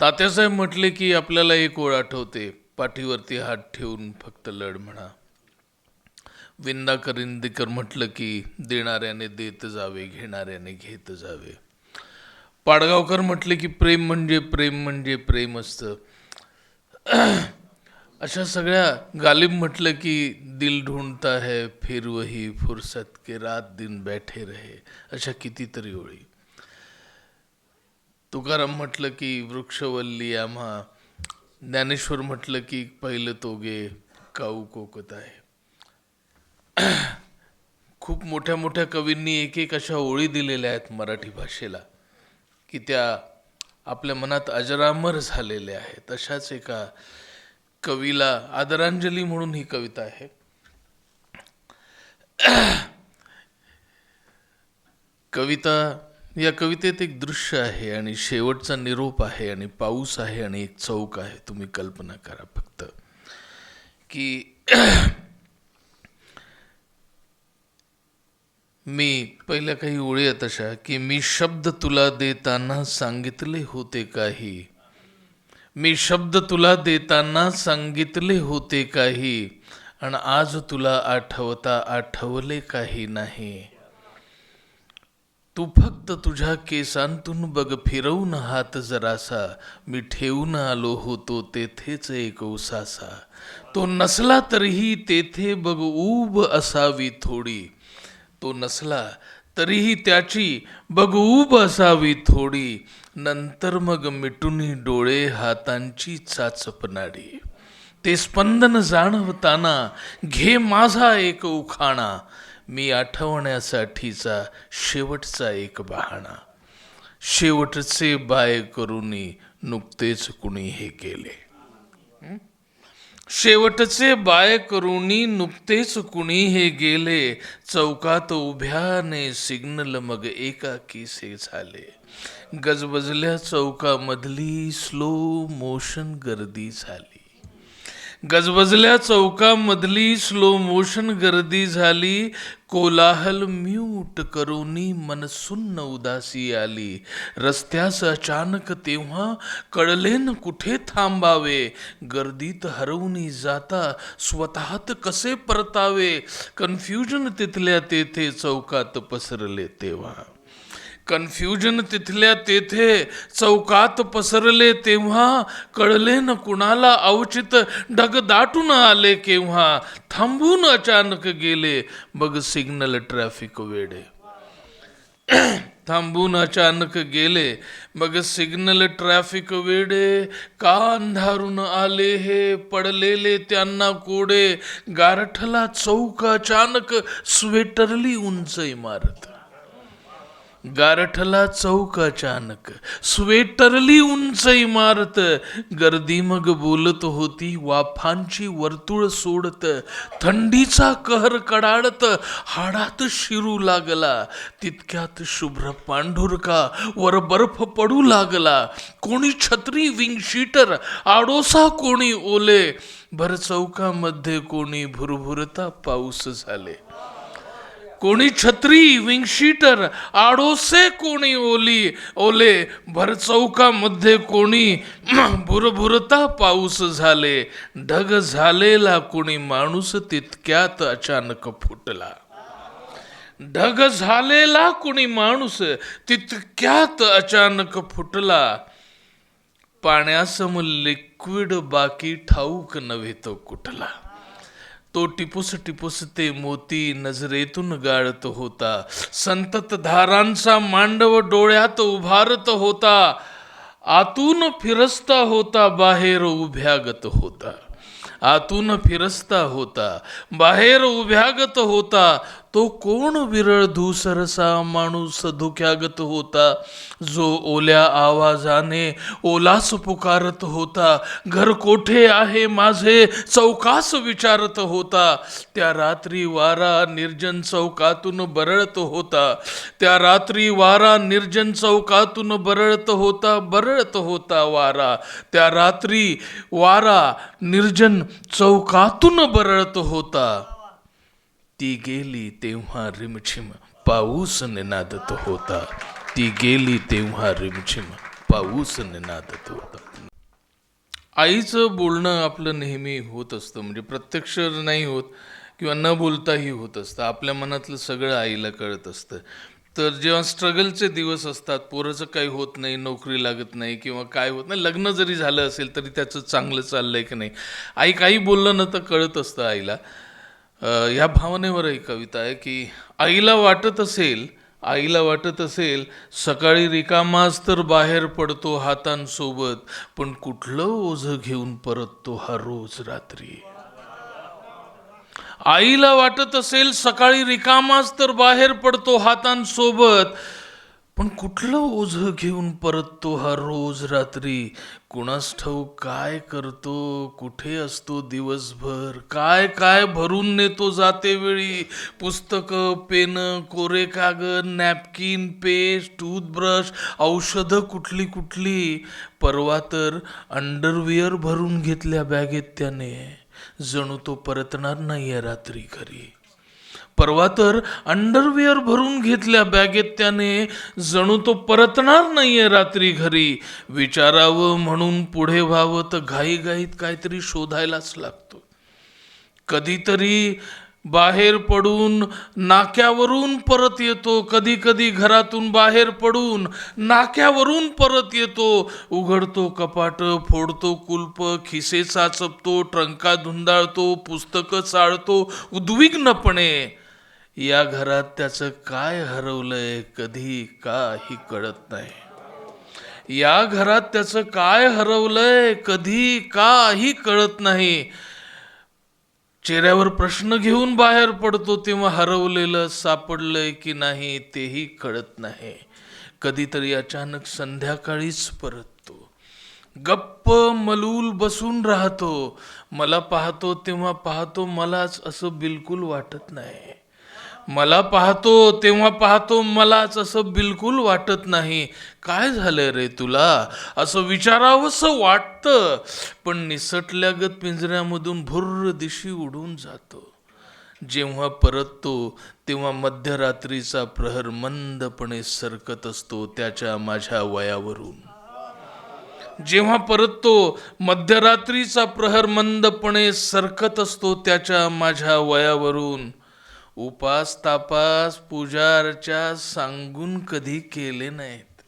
तात्यासाहेब म्हटले की आपल्याला एक ओळ आठवते. पाठीवरती हात ठेवून फक्त लढ म्हणा. विंदा करिंदीकर म्हटलं की देणाऱ्याने देत जावे घेणाऱ्याने घेत जावे. पाडगावकर म्हटले की प्रेम म्हणजे प्रेम म्हणजे प्रेम असतं. अशा सगळ्या गालिब म्हटलं की दिल ढूंढता है फिर वही फुर्सत के रात दिन बैठे रहे. अशा कितीतरी ओळी. तुकाराम म्हटलं की वृक्षवल्ली आम्हा ज्ञानेश्वर म्हटलं की पहिलं तोगे काऊ कोकत आहे. खूप मोठ्या मोठ्या कवींनी एक एक अशा ओळी दिलेल्या आहेत मराठी भाषेला की त्या आपल्या मनात अजरामर झालेल्या आहेत. अशाच एका कवीला आदरांजली म्हणून ही कविता आहे. कविता या कवितेत एक दृश्य आहे आणि शेवटचा निरोप आहे आणि पाऊस आहे आणि एक चौक आहे. तुम्ही कल्पना करा फक्त की मी पहिल्या काही ओळी आहेत अशा की मी शब्द तुला देताना सांगितले होते काही. मी शब्द तुला देताना सांगितले होते काही आणि आज तुला आठवता आठवले काही नाही. तू फक्त तुझ्या केसांतून बघ फिरवून हात जरासा. मी ठेवून आलो होतो तेथेच एक ओसासा तो नसला तरीही तेथे बघ ऊब असावी थोडी. तो नसला तरीही त्याची बघ ऊब असावी थोडी. नंतर मग मिटूनही डोळे हातांची चाचपणाडी. ते स्पंदन जाणवताना घे माझा एक उखाणा. मी आठवण्यासाठीचा शेवटचा एक बहाणा. शेवटचे बाय करूनी नुकतेच कुणी हे केले. शेवटचे बाय करूनी नुकतेच कुणी हे गेले. चौकात उभ्याने सिग्नल मग एकाकीसे झाले. गजबजल्या चौकामधली स्लो मोशन गर्दी झाली. गजबजल्या चौकामधली स्लो मोशन गर्दी झाली. कोलाहल म्यूट करूनी मनसुन्न उदासी आली. रस्त्यास अचानक तेव्हा कळले न कुठे थांबावे? गर्दीत हरवून जाता स्वतःत कसे परतावे? कन्फ्युजन तिथल्या तेथे चौकात पसरले तेव्हा. कन्फ्युजन तिथल्या तेथे चौकात पसरले तेव्हा कळले न कुणाला अवचित ढग दाटून आले केव्हा थांबून अचानक गेले बघ सिग्नल ट्रॅफिक वेडे थांबून अचानक गेले मग सिग्नल ट्रॅफिक वेडे का अंधारून आले हे पडलेले त्यांना कोडे गारठला चौक अचानक स्वेटरली उंच इमारत. गारठला चौक अचानक स्वेटरली उंच इमारत गर्दी मग बोलत होती वाफांची वर्तुळ सोडत थंडीचा कहर कडाडत हाडात शिरू लागला तितक्यात शुभ्र पांढुरका वर बर्फ पडू लागला कोणी छत्री विंगशीटर आडोसा कोणी ओले भर चौकामध्ये कोणी भुरभुरता पाऊस झाले. कोणी छत्री विंगशीटर आडोसे कोणी ओली ओले भरचौकामध्ये कोणी भुरभुरता पाऊस झाले ढग झालेला कोणी माणूस तितक्यात अचानक फुटला. ढग झालेला कोणी माणूस तितक्यात अचानक फुटला. पाण्यासम लिक्विड बाकी ठाऊक नव्हे तो कुठला. तो टिपूस टिपूस ते मोती नजरेतून गाळत होता. संतत धारांचा मांडव डोळ्यात उभारत होता. आतून फिरस्ता होता बाहेर उभ्यागत होता. आतून फिरस्ता होता बाहेर उभ्यागत होता. तो कोण विरळ धुसरसा माणूस धुक्यागत होता? जो ओल्या आवाजाने ओलास पुकारत होता घर कोठे आहे माझे? चौकास विचारत होता. त्या रात्री वारा निर्जन चौकातून बरळत होता. त्या रात्री वारा निर्जन चौकातून बरळत होता बरळत होता वारा. त्या रात्री वारा निर्जन चौकातून बरळत होता. ती गेली तेव्हा रिमझिम. पाऊस निनादत होता. ती गेली तेव्हा रिमझिम. पाऊस निनादत होता. आईचं बोलणं आपलं नेहमी होत असतं. म्हणजे प्रत्यक्ष नाही होत किंवा न बोलताही होत असतं. आपल्या मनातलं सगळं आईला कळत असतं. तर जेव्हा स्ट्रगलचे दिवस असतात पोराचं काही होत नाही नोकरी लागत नाही किंवा काय होत नाही लग्न जरी झालं असेल तरी त्याचं चांगलं चाललंय की नाही? आई काही बोललं ना तर कळत असतं आईला. या भावनेवर एक कविता आहे की आईला वाटत असेल आईला वाटत असेल सकाळी रिकामाच तर बाहेर पडतो हातांसोबत पण कुठलं ओझं घेऊन परततो हा रोज रात्री. आईला वाटत असेल सकाळी रिकामाच तर बाहेर पडतो हातांसोबत पण कुठलं ओझं घेऊन परततो हा रोज रात्री? कुणास ठाऊक काय करतो? कुठे असतो दिवसभर? काय काय भरून नेतो जाते वेळी? पुस्तकं पेन कोरे कागद नॅपकिन पेस्ट टूथब्रश औषधं कुठली कुठली? परवा तर अंडरवियर भरून घेतल्या बॅगेत त्याने. जणू तो परतणार नाहीये रात्री घरी. परवा तर अंडरवेअर भरून घेतल्या बॅगेत त्याने. जणू तो परतणार नाहीये रात्री घरी. विचारावं म्हणून पुढे व्हावं तर घाईघाईत काहीतरी शोधायलाच लागतो. कधीतरी बाहेर पडून नाक्यावरून परत येतो. कधी कधी घरातून बाहेर पडून नाक्यावरून परत येतो. उघडतो कपाट फोडतो कुलप खिसे चाचपतो ट्रंका धुंदाळतो पुस्तकं चाळतो उद्विग्नपणे. या घरात त्याचं काय हरवलंय कधी काही कळत नाही. या घरात त्याचं काय हरवलंय कधी काही कळत नाही. चेहऱ्यावर प्रश्न घेऊन बाहेर पडतो तेव्हा हरवलेलं सापडलंय की नाही तेही कळत नाही. कधीतरी अचानक संध्याकाळीच परततो. गप्प मलूल बसून राहतो. मला पाहतो तेव्हा पाहतो मलाच असं बिलकुल वाटत नाही. मला पाहतो तेव्हा पाहतो मलाच असं बिलकुल वाटत नाही. काय झालं रे तुला? असं विचारावंसं वाटतं. पण निसटल्यागत पिंजऱ्यामधून भुर्र दिशी उडून जातो. जेव्हा परततो तेव्हा मध्यरात्रीचा प्रहर मंदपणे सरकत असतो त्याच्या माझ्या वयावरून. जेव्हा परततो मध्यरात्रीचा प्रहर मंदपणे सरकत असतो त्याच्या माझ्या वयावरून. उपास तापास पूजा अर्चा सांगून कधी केले नाहीत.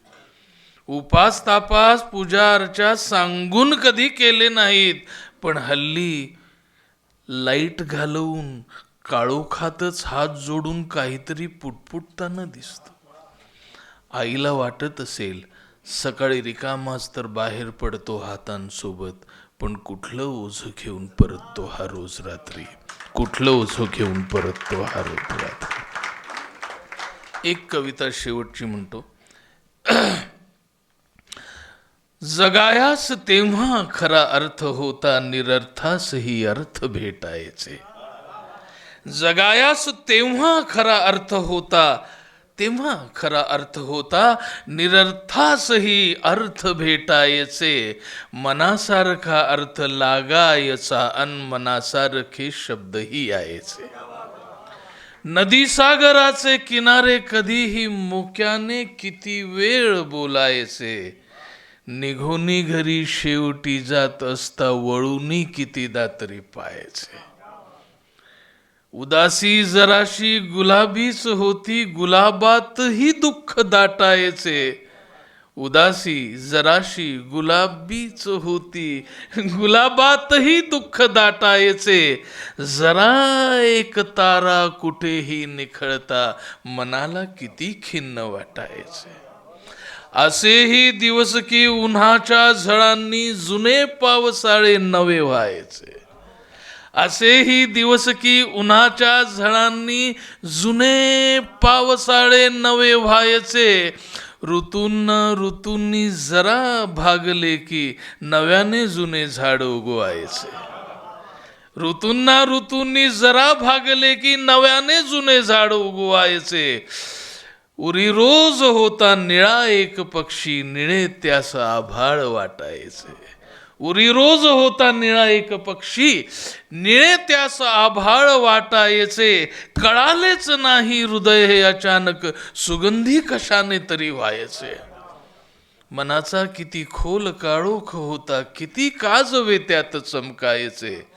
उपास तापास पूजा अर्चा सांगून कधी केले नाहीत. पण हल्ली लाइट घालवून काळोखातच हात जोडून काहीतरी पुटपुटताना दिसतो. आईला वाटत असेल सकाळी रिकामाच तर बाहेर पडतो हातांसोबत पण कुठलं ओझं घेऊन परततो हा रोज रात्री. कुठलं ओझं घेऊन परततो हा रोज एक कविता शेवटची म्हणतो. जगायास तेव्हा खरा अर्थ होता निरर्थासही अर्थ भेटायचे. जगायास तेव्हा खरा अर्थ होता तेव्हा खरा अर्थ होता निरर्थासही अर्थ भेटायचे. मनासारखा अर्थ लागायचा अन मनासारखे शब्दही यायचे. नदी सागराचे किनारे कधीही मोक्याने किती वेळ बोलायचे. निघोनी घरी शेवटी जात असता वळूनी कितीदा तरी पाहायचे उदासी जराशी गुलाबीच होती गुलाबातही दुःख दाटायचे. उदासी जराशी गुलाबीच होती गुलाबातही दुःख दाटायचे. जरा एक तारा कुठेही निखळता मनाला किती खिन्न वाटायचे. असेही दिवस की उन्हाच्या झळांनी जुने पावसाळे नवे व्हायचे. असेही दिवस की उन्हाच्या झळांनी जुने पावसाळे नवे व्हायचे. ऋतूंना ऋतूंनी जरा भागले की नव्याने जुने झाड उगवायचे. ऋतूंना ऋतूंनी जरा भागले की नव्याने जुने झाड उगवायचे. उरी रोज होता निळा एक पक्षी निळे त्यास आभाळ वाटायचे. उरी रोज होता निळा एक पक्षी. निळे त्यास आभाळ वाटायचे. कळालेच नाही हृदय हे अचानक. सुगंधी कशाने तरी व्हायचे. मनाचा किती खोल काळोख होता. किती काजवे त्यात चमकायचे.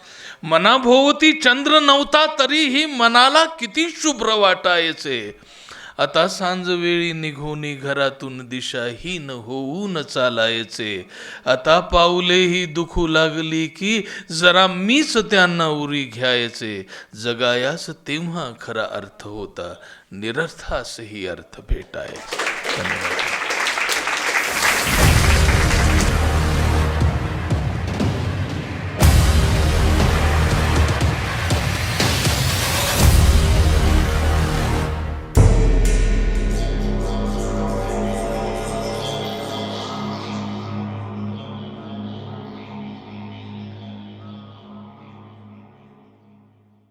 मनाभोवती चंद्र नव्हता तरीही मनाला किती शुभ्र वाटायचे. आता सांजवेळी निघोनी घरातून दिशाहीन होऊन चालायचे. आता पाऊलेही दुखू लागली की जरा मीच त्यांना उरी घ्यायचे. जगायास तेव्हा खरा अर्थ होता निरर्थासही अर्थ भेटायचे. धन्यवाद.